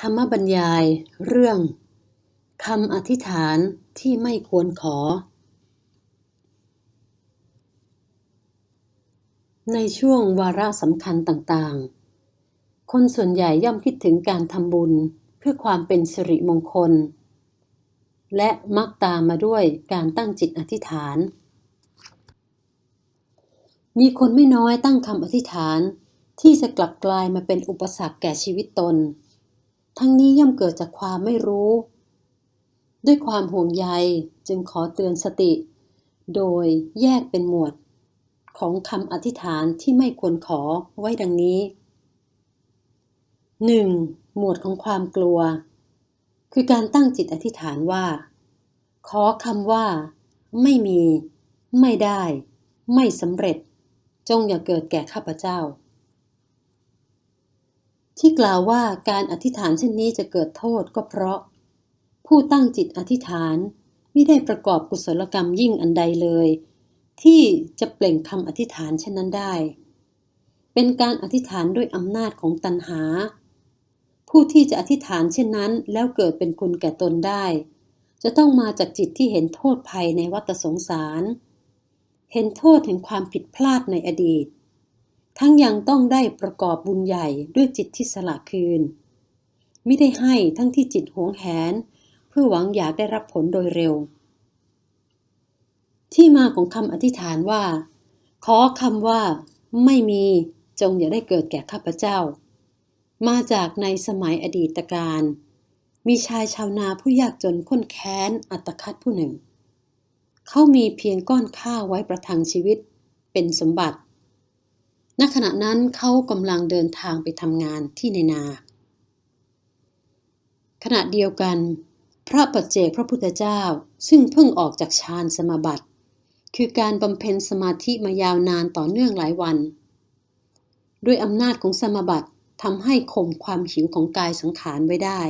ธรรมบรรยายเรื่องคำอธิษฐานที่ไม่ควรขอ ในช่วงวาระสำคัญต่างๆ คนส่วนใหญ่ย่อมคิดถึงการทำบุญเพื่อความเป็นสิริมงคล และมักตามมาด้วยการตั้งจิตอธิษฐาน มีคนไม่น้อยตั้งคำอธิษฐานที่จะกลับกลายมาเป็นอุปสรรคแก่ชีวิตตน ทั้งนี้ย่อมเกิดจากความไม่รู้ ด้วยความห่วงใยจึงขอเตือนสติ โดยแยกเป็นหมวด ของคำอธิษฐานที่ไม่ควรขอไว้ดังนี้ 1. หมวดของความกลัว คือการตั้งจิตอธิษฐานว่า ขอคำว่า ไม่มี ไม่ได้ ไม่สำเร็จ จงอย่าเกิดแก่ข้าพเจ้า ที่กล่าวว่าการอธิษฐานเช่นนี้จะเกิดโทษก็เพราะ ผู้ตั้งจิตอธิษฐานไม่ได้ประกอบกุศลกรรมยิ่งอันใดเลย ที่จะเปล่งคำอธิษฐานเช่นนั้นได้ เป็นการอธิษฐานด้วยอำนาจของตัณหา ผู้ที่จะอธิษฐานเช่นนั้นแล้วเกิดเป็นคุณแก่ตนได้ จะต้องมาจากจิตที่เห็นโทษภัยในวัฏสงสาร เห็นโทษแห่งความผิดพลาดในอดีต ทั้งยังต้องได้ประกอบบุญใหญ่ด้วยจิตที่สละคืนไม่ได้ให้ทั้งที่จิตหวงแหน เพื่อหวังอยากได้รับผลโดยเร็ว ที่มาของคำอธิษฐานว่า ขอคำว่า ไม่มีจงอย่าได้เกิดแก่ข้าพเจ้า มาจากในสมัยอดีตการ มีชายชาวนาผู้ยากจนข้นแค้นอัตคัดผู้หนึ่ง เขามีเพียงก้อนข้าวไว้ประทังชีวิต เป็นสมบัติ ณขณะนั้นเขากำลังเดินทางไปทำงานที่ในนา ขณะเดียวกัน พระปัจเจกพระพุทธเจ้าซึ่งเพิ่งออกจากฌานสมาบัติ คือการบำเพ็ญสมาธิมายาวนานต่อเนื่องหลายวัน ด้วยอำนาจของสมาบัติทำให้ข่มความหิวของกายสังขารไว้ได้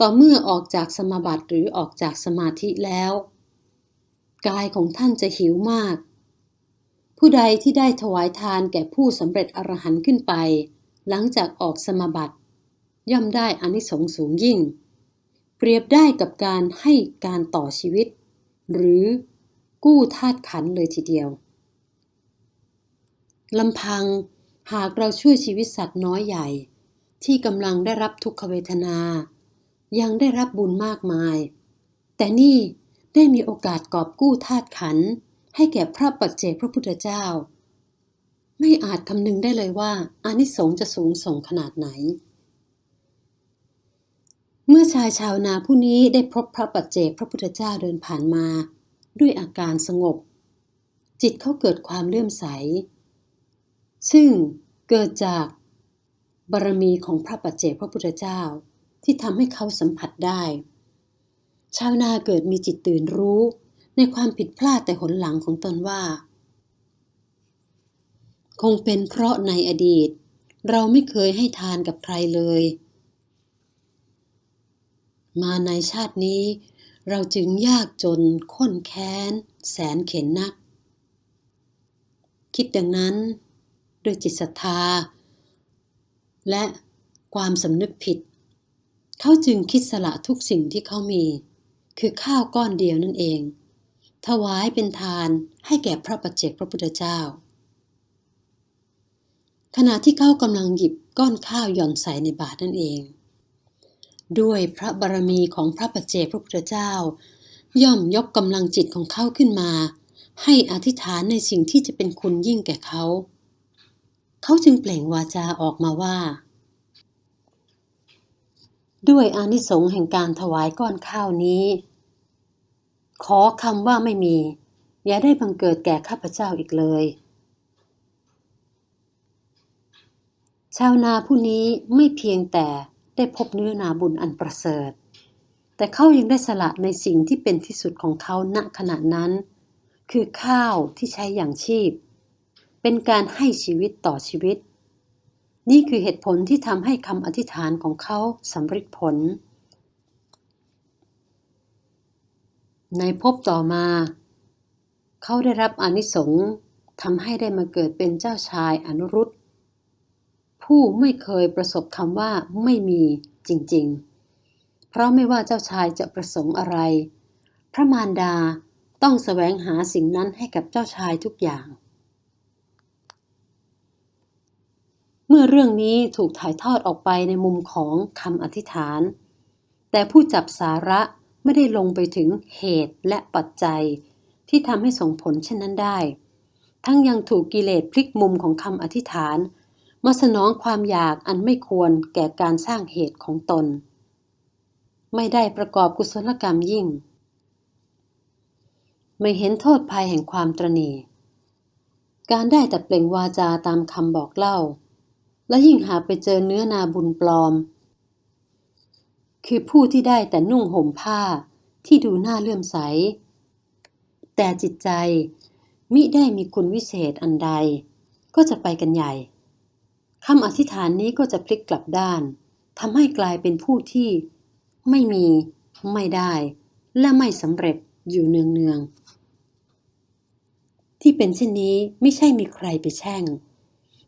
ต่อเมื่อออกจากสมาบัติหรือออกจากสมาธิแล้ว กายของท่านจะหิวมาก ผู้ใดที่ได้ถวายทานแก่ผู้สำเร็จอรหันต์ขึ้นไป หลังจากออกสมบัติย่อมได้อานิสงส์สูงยิ่ง เปรียบได้กับการให้การต่อชีวิต หรือกู้ธาตุขันเลยทีเดียวลำพังหากเราช่วยชีวิตสัตว์น้อยใหญ่ ที่กำลังได้รับทุกขเวทนา ยังได้รับบุญมากมาย แต่นี่ได้มีโอกาสกอบกู้ธาตุขัน ให้แก่พระปัจเจกพระพุทธเจ้า ไม่อาจคำนึงได้เลยว่าอานิสงส์จะสูงส่งขนาดไหน เมื่อชายชาวนาผู้นี้ได้พบพระปัจเจกพระพุทธเจ้าเดินผ่านมา ด้วยอาการสงบ จิตเขาเกิดความเลื่อมใส ซึ่งเกิดจากบารมีของพระปัจเจกพระพุทธเจ้าที่ทำให้เขาสัมผัสได้ ชาวนาเกิดมีจิตตื่นรู้ ในความผิดพลาดแต่หนหลังของตนว่า คงเป็นเพราะในอดีต เราไม่เคยให้ทานกับใครเลย มาในชาตินี้ เราจึงยากจนข้นแค้น แสนเข็นนัก คิดดังนั้น ด้วยจิตศรัทธา และความสำนึกผิด เขาจึงคิดสละทุกสิ่งที่เขามี คือข้าวก้อนเดียวนั่นเอง ถวายเป็นทานให้แก่พระปัจเจกพระพุทธเจ้า ขณะที่เขากำลังหยิบก้อนข้าวหย่อนใส่ในบาตรนั่นเอง ด้วยพระบารมีของพระปัจเจกพระพุทธเจ้า ย่อมยกกำลังจิตของเขาขึ้นมา ให้อธิษฐานในสิ่งที่จะเป็นคุณยิ่งแก่เขา เขาจึงเปล่งวาจาออกมาว่า ด้วยอานิสงส์แห่งการถวายก้อนข้าวนี้ ขอคำว่าไม่มี อย่าได้บังเกิดแก่ข้าพเจ้าอีกเลย ชาวนาผู้นี้ไม่เพียงแต่ได้พบเนื้อนาบุญอันประเสริฐ แต่เขายังได้สละในสิ่งที่เป็นที่สุดของเขาณขณะนั้น คือข้าวที่ใช้อย่างชีพ เป็นการให้ชีวิตต่อชีวิต นี่คือเหตุผลที่ทำให้คำอธิษฐานของเขาสำเร็จผล ในภพต่อมา เขาได้รับอนิสงส์ทำให้ได้มาเกิดเป็นเจ้าชายอนุรุตผู้ไม่เคยประสบคำว่าไม่มีจริงๆ เพราะไม่ว่าเจ้าชายจะประสงค์อะไร พระมารดาต้องแสวงหาสิ่งนั้นให้กับเจ้าชายทุกอย่าง เมื่อเรื่องนี้ถูกถ่ายทอดออกไปในมุมของคำอธิษฐาน แต่ผู้จับสาระ ไม่ได้ลงไปถึงเหตุและปัจจัย ที่ทำให้ส่งผลเช่นนั้นได้ ทั้งยังถูกกิเลสพลิกมุมของคำอธิษฐาน มาสนองความอยากอันไม่ควรแก่การสร้างเหตุของตน ไม่ได้ประกอบกุศลกรรมยิ่ง ไม่เห็นโทษภัยแห่งความตรณีการได้แต่เปล่งวาจาตามคำบอกเล่า และยิ่งหาไปเจอเนื้อนาบุญปลอม คือผู้ที่ได้แต่นุ่งห่มผ้าที่ดูน่าเลื่อมใส แต่จิตใจมิได้มีคุณวิเศษอันใด ก็จะไปกันใหญ่คำอธิษฐานนี้ก็จะพลิกกลับด้านทำให้กลายเป็นผู้ที่ไม่มี ไม่ได้ และไม่สำเร็จอยู่เนืองๆที่เป็นเช่นนี้ไม่ใช่มีใครไปแช่ง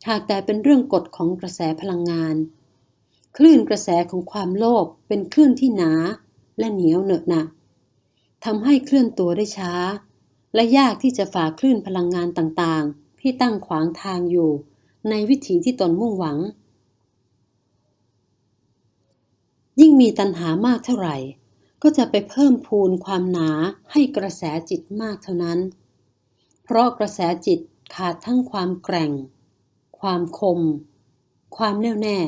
หากแต่เป็นเรื่องกฎของกระแสพลังงาน คลื่นกระแสของความโลภเป็นคลื่นที่หนาและเหนียวเหนอะหนะทำให้เคลื่อนตัวได้ช้า และยากที่จะฝ่าคลื่นพลังงานต่างๆ ที่ตั้งขวางทางอยู่ ในวิถีที่ตนมุ่งหวัง ยิ่งมีตัณหามากเท่าไหร่ ก็จะไปเพิ่มพูนความหนาให้กระแสจิตมากเท่านั้น เพราะกระแสจิตขาดทั้งความแกร่ง ความคม ความแน่วแน่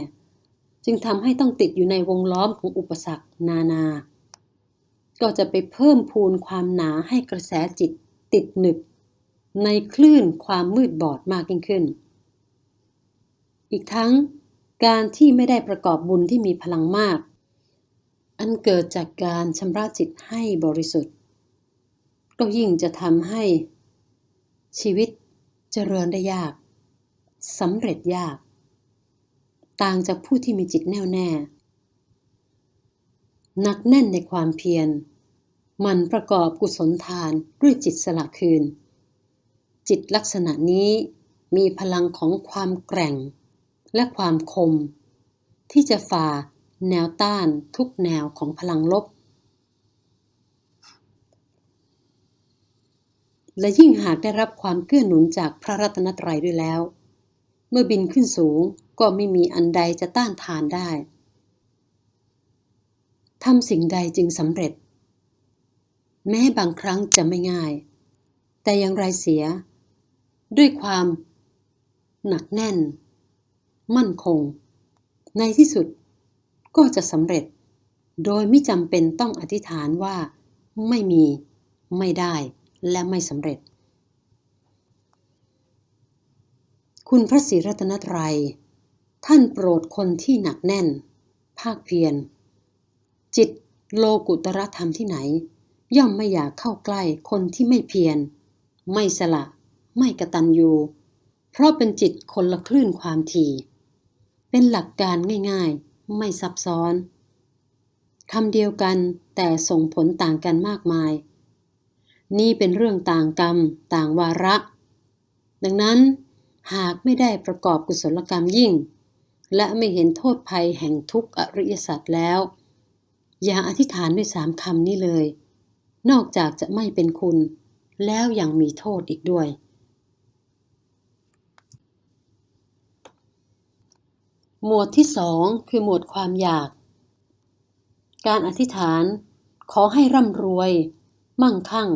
จึงทำให้ต้องติดอยู่ในวงล้อมของอุปสรรคนานา ก็จะไปเพิ่มพูนความหนาให้กระแสจิตติดหนึบ ในคลื่นความมืดบอดมากยิ่งขึ้น อีกทั้งการที่ไม่ได้ประกอบบุญที่มีพลังมาก อันเกิดจากการชำระจิตให้บริสุทธิ์ ก็ยิ่งจะทำให้ชีวิตเจริญได้ยากสำเร็จยาก ต่างจากผู้ที่มีจิตแน่วแน่หนักแน่นในความเพียรมันประกอบกุศลทานด้วยจิตสละคืน จิตลักษณะนี้มีพลังของความแกร่ง และความคม ที่จะฝ่าแนวต้านทุกแนวของพลังลบ และยิ่งหากได้รับความเกื้อหนุนจากพระรัตนตรัยด้วยแล้ว เมื่อบินขึ้นสูงก็ไม่มีอันใดจะต้านทานได้ทำสิ่งใดจึงสำเร็จ แม้บางครั้งจะไม่ง่าย แต่อย่างไรเสีย ด้วยความ หนักแน่น มั่นคง ในที่สุดก็จะสำเร็จ โดยไม่จำเป็นต้องอธิษฐานว่า ไม่มี ไม่ได้ และไม่สำเร็จ คุณพระศรีรัตนตรัย ท่านโปรดคนที่หนักแน่น ภาคเพียร จิตโลกุตรธรรมที่ไหน ย่อมไม่อยากเข้าใกล้คนที่ไม่เพียร ไม่สละ ไม่กระตันยูเพราะเป็นจิตคนละคลื่นความถี่เป็นหลักการง่ายๆ ไม่ซับซ้อนคำเดียวกันแต่ส่งผลต่างกันมากมาย นี่เป็นเรื่องต่างกรรม ต่างวาระ ดังนั้น หากไม่ได้ประกอบกุศลกรรมยิ่ง และไม่เห็นโทษภัยแห่งทุกขอริยสัจแล้ว อย่าอธิษฐานด้วยสามคำนี้เลย นอกจากจะไม่เป็นคุณ แล้วยังมีโทษอีกด้วย หมวดที่สองคือหมวดความอยาก การอธิษฐานขอให้ร่ำรวย มั่งคั่ง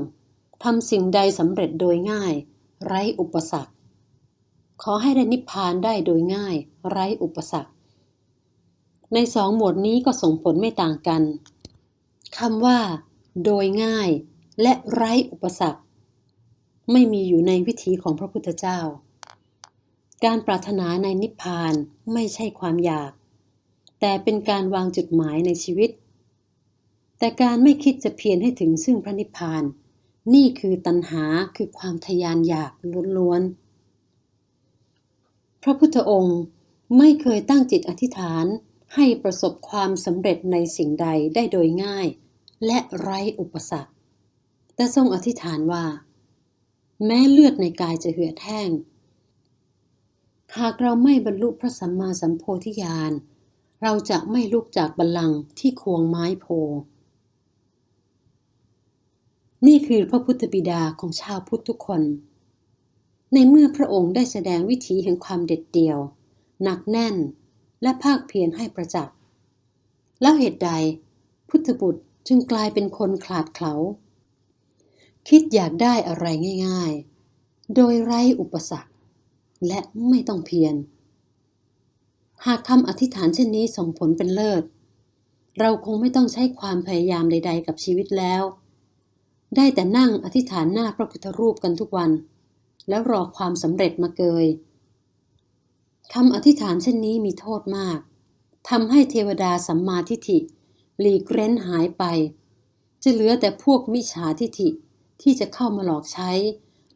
ทำสิ่งใดสำเร็จโดยง่าย ไร้อุปสรรค ขอให้ได้นิพพานได้โดยง่ายไร้อุปสรรค ในสองหมวดนี้ก็ส่งผลไม่ต่างกันคำว่า โดยง่ายและไร้อุปสรรค ไม่มีอยู่ในวิถีของพระพุทธเจ้า การปรารถนาในนิพพานไม่ใช่ความอยาก แต่เป็นการวางจุดหมายในชีวิต แต่การไม่คิดจะเพียรให้ถึงซึ่งพระนิพพาน นี่คือตัณหาคือความทยานอยากล้วนๆ พระพุทธองค์ไม่เคยตั้งจิตอธิษฐานให้ประสบความสำเร็จในสิ่งใดได้โดยง่าย และไร้อุปสรรค แต่ทรงอธิษฐานว่า แม้เลือดในกายจะเหือดแห้ง หากเราไม่บรรลุพระสัมมาสัมโพธิญาณ เราจะไม่ลุกจากบัลลังก์ที่ควงไม้โพ นี่คือพระพุทธบิดาของชาวพุทธทุกคน ในเมื่อพระองค์ได้แสดงวิถีแห่งความเด็ดเดี่ยว หนักแน่น และภาคเพียรให้ประจักษ์ แล้วเหตุใด พุทธบุตรจึงกลายเป็นคนขลาดเขลาคิดอยากได้อะไรง่าย ๆ โดยไร้อุปสรรค และไม่ต้องเพียร หากคำอธิษฐานเช่นนี้ส่งผลเป็นเลิศ เราคงไม่ต้องใช้ความพยายามใด ๆ กับชีวิตแล้ว ได้แต่นั่งอธิษฐานหน้าพระพุทธรูปกันทุกวัน แล้วรอความสำเร็จมาเกยคำอธิษฐานเช่นนี้มีโทษมากทำให้เทวดาสัมมาทิฏฐิหลีกเร้นหายไป จะเหลือแต่พวกมิจฉาทิฏฐิที่จะเข้ามาหลอกใช้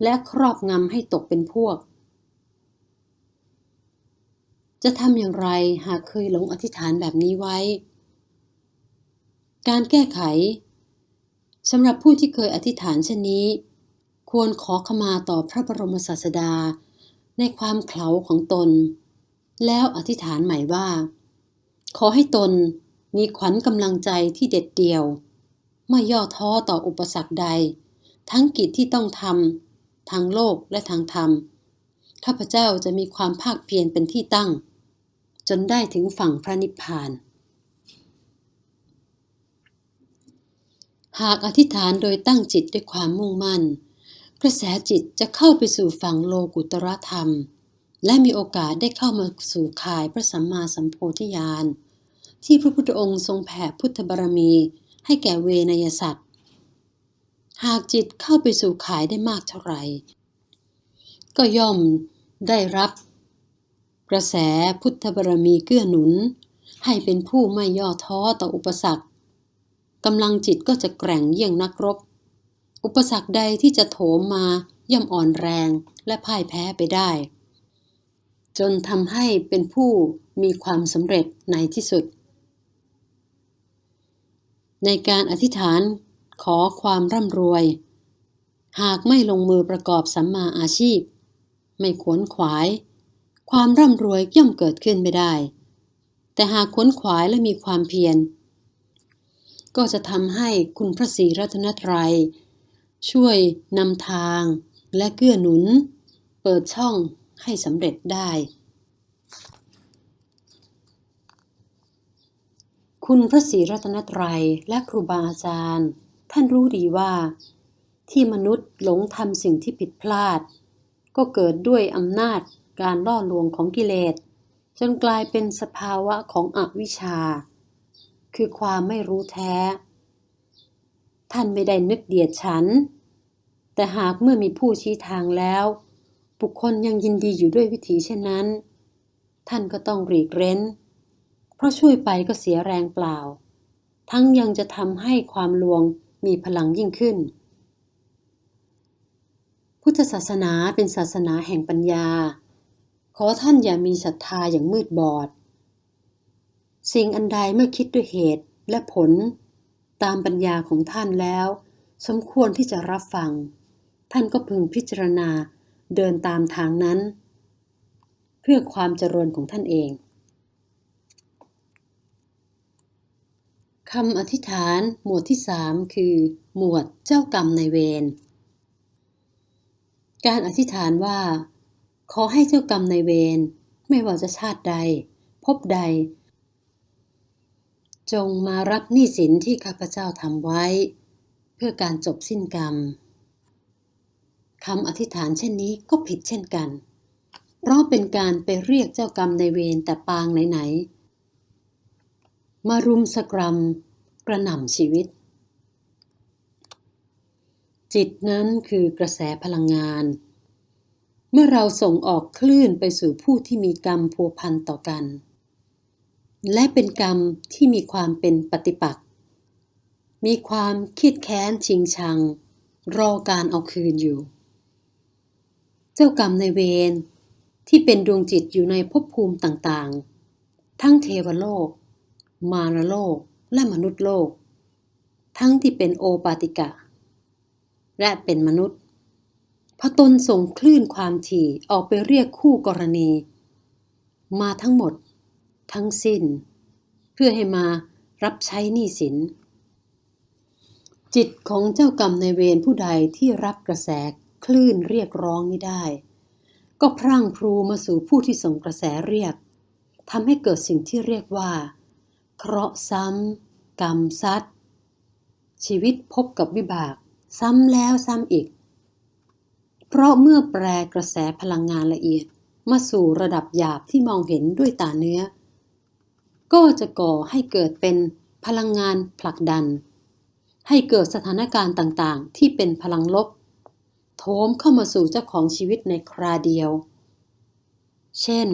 และครอบงำให้ตกเป็นพวก จะทำอย่างไรหากเคยหลงอธิษฐานแบบนี้ไว้ การแก้ไขสำหรับผู้ที่เคยอธิษฐานเช่นนี้ ควรขอขมาต่อพระบรมศาสดา ในความเขลาของตน แล้วอธิษฐานใหม่ว่า ขอให้ตนมีขวัญกำลังใจที่เด็ดเดี่ยว ไม่ย่อท้อต่ออุปสรรคใด ทั้งกิจที่ต้องทำทางโลกและทางธรรมข้าพเจ้าจะมีความภาคเพียรเป็นที่ตั้ง จนได้ถึงฝั่งพระนิพพาน หากอธิษฐานโดยตั้งจิตด้วยความมุ่งมั่น กระแสจิตจะเข้าไปสู่ฝั่งโลกุตรธรรม และมีโอกาสได้เข้ามาสู่ข่ายพระสัมมาสัมโพธิญาณที่พระพุทธองค์ทรงแผ่พุทธบารมี ให้แก่เวนยสัตว์ หากจิตเข้าไปสู่ข่ายได้มากเท่าไหร่ ก็ย่อมได้รับ กระแสพุทธบารมีเกื้อหนุน ให้เป็นผู้ไม่ย่อท้อต่ออุปสรรคกำลังจิตก็จะแกร่งเยี่ยงนักรบ อุปสรรคใดที่จะโถมมาย่อมอ่อนแรงและพ่ายแพ้ไปได้ จนทำให้เป็นผู้มีความสำเร็จในที่สุด ในการอธิษฐานขอความร่ำรวย หากไม่ลงมือประกอบสัมมาอาชีพ ไม่ขวนขวาย ความร่ำรวยย่อมเกิดขึ้นไม่ได้ แต่หากขวนขวายและมีความเพียร ก็จะทำให้คุณพระศรีรัตนตรัย ช่วยนำทางและเกื้อหนุน เปิดช่องให้สำเร็จได้ คุณพระศรีรัตนตรัยและครูบาอาจารย์ ท่านรู้ดีว่า ที่มนุษย์หลงทำสิ่งที่ผิดพลาด ก็เกิดด้วยอำนาจการล่อลวงของกิเลส จนกลายเป็นสภาวะของอวิชชา คือความไม่รู้แท้ ท่านไม่ได้นึกเดียดฉัน แต่หากเมื่อมีผู้ชี้ทางแล้ว บุคคลยังยินดีอยู่ด้วยวิธีเช่นนั้น ท่านก็ต้องหลีกเร้น เพราะช่วยไปก็เสียแรงเปล่า ทั้งยังจะทำให้ความลวงมีพลังยิ่งขึ้น พุทธศาสนาเป็นศาสนาแห่งปัญญา ขอท่านอย่ามีศรัทธาอย่างมืดบอด สิ่งอันใดเมื่อคิดด้วยเหตุและผล ตามปัญญาของท่านแล้ว สมควรที่จะรับฟัง ท่านก็พึงพิจารณาเดินตามทางนั้น เพื่อความเจริญของท่านเองคำอธิษฐานหมวดที่สามคือ หมวดเจ้ากรรมในายเวร การอธิษฐานว่า ขอให้เจ้ากรรมในายเวรไม่ว่าจะชาติใด พบใด จงมารับหนี้สินที่ข้าพเจ้าทำไว้ เพื่อการจบสิ้นกรรมคำอธิษฐานเช่นนี้ก็ผิดเช่นกัน เพราะเป็นการไปเรียกเจ้ากรรมในเวรแต่ปางไหนๆ มารุมสกรรมกระหน่ำชีวิต จิตนั้นคือกระแสพลังงาน เมื่อเราส่งออกคลื่นไปสู่ผู้ที่มีกรรมพัวพันต่อกัน และเป็นกรรมที่มีความเป็นปฏิปักษ์ มีความคิดแค้นชิงชัง รอการเอาคืนอยู่ เจ้ากรรมในเวรที่เป็นดวงจิตอยู่ในภพภูมิต่างๆ ทั้งเทวโลก มารโลก และมนุษย์โลก ทั้งที่เป็นโอปาติกะ และเป็นมนุษย์พอตนส่งคลื่นความถี่ออกไปเรียกคู่กรณี มาทั้งหมด ทั้งสิ้น เพื่อให้มารับใช้หนี้สิน จิตของเจ้ากรรมในเวรผู้ใดที่รับกระแสคลื่นเรียกร้องนี้ได้ ก็พรั่งพรูมาสู่ผู้ที่ส่งกระแสเรียกทำให้เกิดสิ่งที่เรียกว่า เคราะห์ซ้ำกรรมซัดชีวิตพบกับวิบาก ซ้ำแล้วซ้ำอีก เพราะเมื่อแปรกระแสพลังงานละเอียดมาสู่ระดับหยาบที่มองเห็นด้วยตาเนื้อ ก็จะก่อให้เกิดเป็นพลังงานผลักดัน ให้เกิดสถานการณ์ต่างๆ ที่เป็นพลังลบ โถมเข้ามาสู่เจ้าของชีวิตในคราเดียว เช่น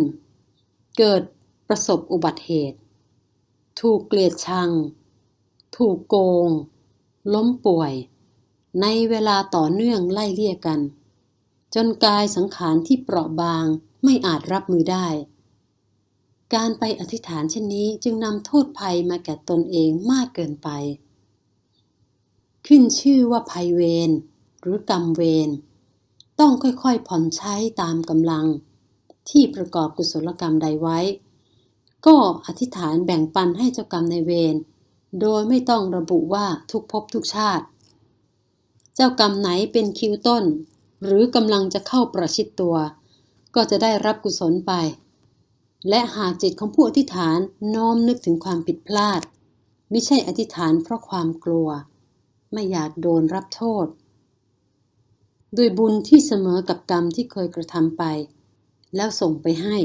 เกิดประสบอุบัติเหตุ ถูกเกลียดชัง ถูกโกง ล้มป่วย ในเวลาต่อเนื่องไล่เลี่ยกัน จนกายสังขารที่เปราะบางไม่อาจรับมือได้ การไปอธิษฐานเช่นนี้จึงนำโทษภัยมาแก่ตนเองมากเกินไป ขึ้นชื่อว่าภัยเวรหรือกรรมเวรต้องค่อยๆผ่อนใช้ตามกำลัง ที่ประกอบกุศลกรรมใดไว้ ก็อธิษฐานแบ่งปันให้เจ้ากรรมในเวรโดยไม่ต้องระบุว่าทุกภพทุกชาติ เจ้ากรรมไหนเป็นคิวต้น หรือกำลังจะเข้าประชิดตัว ก็จะได้รับกุศลไป และหากจิตของผู้อธิษฐานน้อมนึกถึงความผิดพลาด ไม่ใช่อธิษฐานเพราะความกลัว ไม่อยากโดนรับโทษ ด้วยบุญที่เสมอกับกรรมที่เคยกระทำไป แล้วส่งไปให้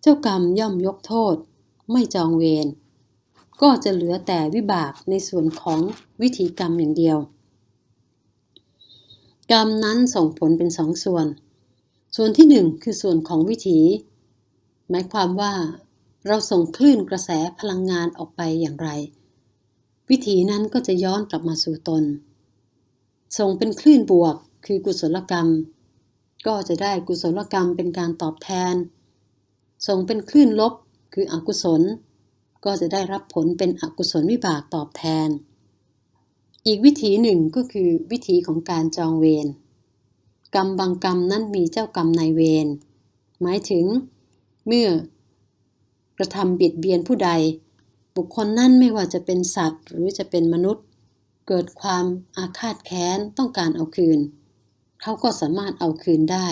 เจ้ากรรมย่อมยกโทษ ไม่จองเวรก็จะเหลือแต่วิบากในส่วนของวิธีกรรมอย่างเดียว กรรมนั้นส่งผลเป็นสองส่วน ส่วนที่หนึ่งคือส่วนของวิถี หมายความว่าเราส่งคลื่นกระแสพลังงานออกไปอย่างไร วิถีนั้นก็จะย้อนกลับมาสู่ตน ส่งเป็นคลื่นบวกคือกุศลกรรม ก็จะได้กุศลกรรมเป็นการตอบแทน ส่งเป็นคลื่นลบคืออกุศล ก็จะได้รับผลเป็นอกุศลวิบากตอบแทน อีกวิธีหนึ่งก็คือวิธีของการจองเวรกรรมบางกรรมนั้นมีเจ้ากรรมนายเวรหมายถึง เมื่อกระทำเบียดเบียนผู้ใด บุคคลนั้นไม่ว่าจะเป็นสัตว์หรือจะเป็นมนุษย์ เกิดความอาฆาตแค้นต้องการเอาคืน เขาก็สามารถเอาคืนได้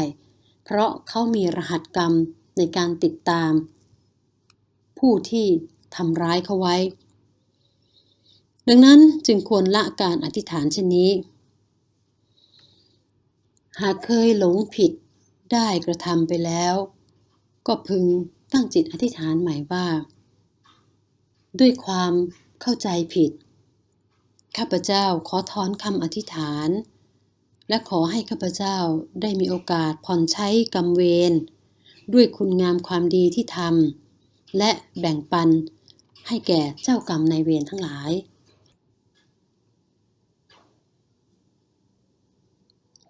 เพราะเขามีรหัสกรรมในการติดตาม ผู้ที่ทำร้ายเขาไว้ ดังนั้นจึงควรละการอธิษฐานเช่นนี้ หากเคยหลงผิดได้กระทำไปแล้ว ก็พึงตั้งจิตอธิษฐานใหม่ว่า ด้วยความเข้าใจผิด ข้าพเจ้าขอถอนคำอธิษฐาน และขอให้ข้าพเจ้าได้มีโอกาสผ่อนใช้กรรมเวรด้วยคุณงามความดีที่ทำและแบ่งปันให้แก่เจ้ากรรมในเวรทั้งหลาย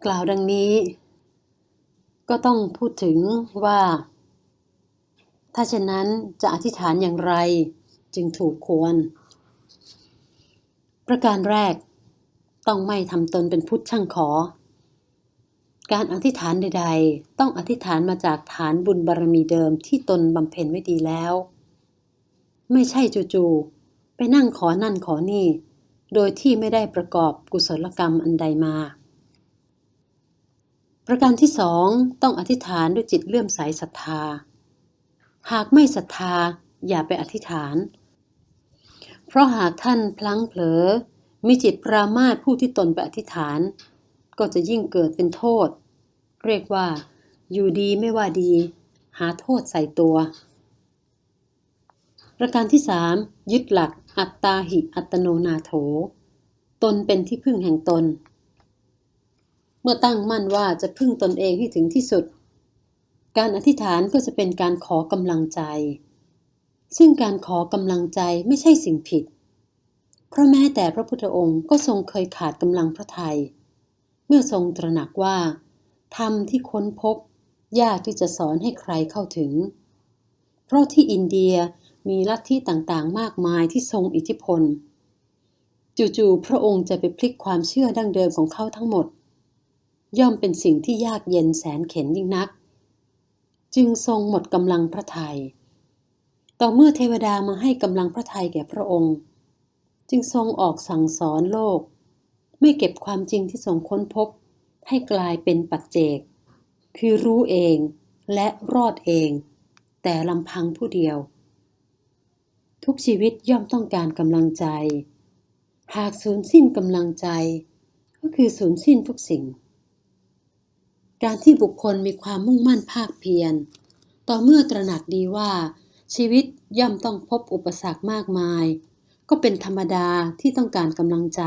กล่าวดังนี้ ก็ต้องพูดถึงว่า ถ้าเช่นนั้นจะอธิษฐานอย่างไรจึงถูกควร ประการแรก ต้องไม่ทำตนเป็นพุทธช่างขอ การอธิษฐานใด ๆ ต้องอธิษฐานมาจากฐานบุญบารมีเดิมที่ตนบำเพ็ญไว้ดีแล้ว ไม่ใช่จู่ๆไปนั่งขอนั่นขอนี่ โดยที่ไม่ได้ประกอบกุศลกรรมอันใดมา ประการที่สองต้องอธิษฐานด้วยจิตเลื่อมใสศรัทธา หากไม่ศรัทธาอย่าไปอธิษฐาน เพราะหากท่านพลั้งเผลอ มีจิตปรามาสผู้ที่ตนไปอธิษฐาน ก็จะยิ่งเกิดเป็นโทษ เรียกว่า อยู่ดีไม่ว่าดี หาโทษใส่ตัว ประการที่สามยึดหลักอัตตาหิอัตโนนาโถ ตนเป็นที่พึ่งแห่งตน เมื่อตั้งมั่นว่าจะพึ่งตนเองให้ถึงที่สุด การอธิษฐานก็จะเป็นการขอกำลังใจ ซึ่งการขอกำลังใจไม่ใช่สิ่งผิด เพราะแม้แต่พระพุทธองค์ก็ทรงเคยขาดกำลังพระทยัย เมื่อทรงตระหนักว่าธรรมที่ค้นพบ ยากที่จะสอนให้ใครเข้าถึง เพราะที่อินเดียมีลัทธิต่างๆ มากมายที่ทรงอิทธิพล จู่ๆ พระองค์จะไปพลิกความเชื่อดั้งเดิมของเขาทั้งหมด ย่อมเป็นสิ่งที่ยากเย็นแสนเข็นยิ่งนัก จึงทรงหมดกำลังพระทยัย ต่อเมื่อเทวดามาให้กำลังพระทัยแก่พระองค์ จึงทรงออกสั่งสอนโลก ไม่เก็บความจริงที่ทรงค้นพบ ให้กลายเป็นปัจเจก คือรู้เองและรอดเอง แต่ลำพังผู้เดียว ทุกชีวิตย่อมต้องการกำลังใจ หากสูญสิ้นกำลังใจ ก็คือสูญสิ้นทุกสิ่ง การที่บุคคลมีความมุ่งมั่นภาคเพียร ต่อเมื่อตระหนักดีว่า ชีวิตย่อมต้องพบอุปสรรคมากมาย ก็เป็นธรรมดาที่ต้องการกำลังใจ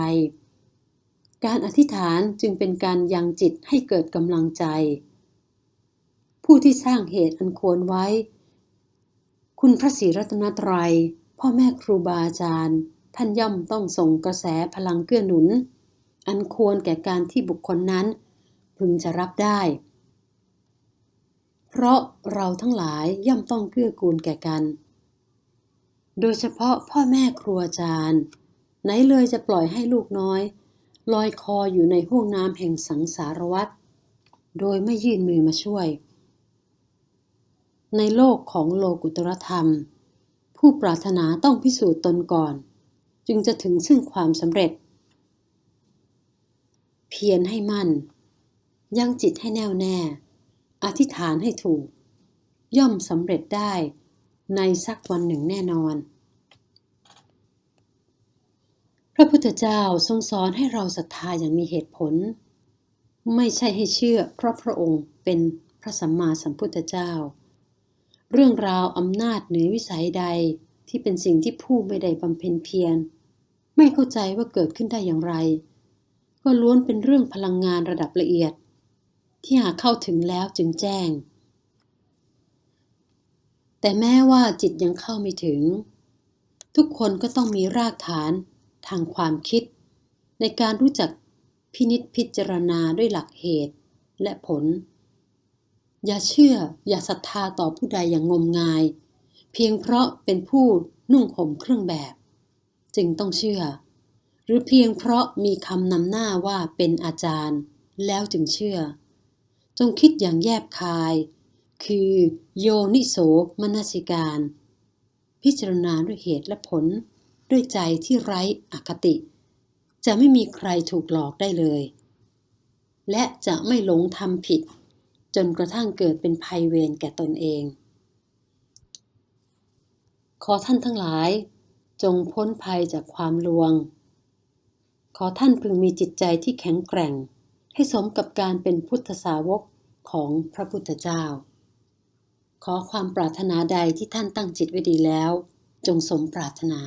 การอธิษฐานจึงเป็นการยังจิตให้เกิดกำลังใจ ผู้ที่สร้างเหตุอันควรไว้ คุณพระศรีรัตนตรัย พ่อแม่ครูบาอาจารย์ ท่านย่อมต้องส่งกระแสพลังเกื้อหนุน อันควรแก่การที่บุคคลนั้น พึงจะรับได้ เพราะเราทั้งหลายย่อมต้องเกื้อกูลแก่กัน โดยเฉพาะพ่อแม่ครูอาจารย์ ไหนเลยจะปล่อยให้ลูกน้อย ลอยคออยู่ในห้วงน้ำแห่งสังสารวัฏโดยไม่ยื่นมือมาช่วย ในโลกของโลกุตรธรรม ผู้ปรารถนาต้องพิสูจน์ตนก่อน จึงจะถึงซึ่งความสำเร็จ เพียรให้มั่น ยังจิตให้แน่วแน่ อธิษฐานให้ถูก ย่อมสำเร็จได้ในสักวันหนึ่งแน่นอน พระพุทธเจ้าทรงสอนให้เราศรัทธาอย่างมีเหตุผล ไม่ใช่ให้เชื่อเพราะพระองค์เป็นพระสัมมาสัมพุทธเจ้า เรื่องราวอำนาจเหนือวิสัยใดที่เป็นสิ่งที่ผู้ไม่ได้บำเพ็ญเพียร ไม่เข้าใจว่าเกิดขึ้นได้อย่างไร ก็ล้วนเป็นเรื่องพลังงานระดับละเอียด ที่หากเข้าถึงแล้วจึงแจ้ง แต่แม้ว่าจิตยังเข้าไม่ถึง ทุกคนก็ต้องมีรากฐานทางความคิด ในการรู้จักพินิษพิจารณาด้วยหลักเหตุและผล อย่าเชื่ออย่าศรัทธาต่อผู้ใดอย่างงมงาย เพียงเพราะเป็นผู้นุ่งห่มเครื่องแบบ จึงต้องเชื่อ หรือเพียงเพราะมีคำนำหน้าว่าเป็นอาจารย์ แล้วจึงเชื่อ จงคิดอย่างแยบคาย คือโยนิโสมนสิการ พิจารณาด้วยเหตุและผล ด้วยใจที่ไร้อคติ จะไม่มีใครถูกหลอกได้เลย และจะไม่หลงทำผิด จนกระทั่งเกิดเป็นภัยเวรแก่ตนเอง ขอท่านทั้งหลาย จงพ้นภัยจากความลวง ขอท่านพึงมีจิตใจที่แข็งแกร่ง ให้สมกับการเป็นพุทธสาวกของพระพุทธเจ้า ขอความปรารถนาใดที่ท่านตั้งจิตไว้ดีแล้ว จงสมปรารถนา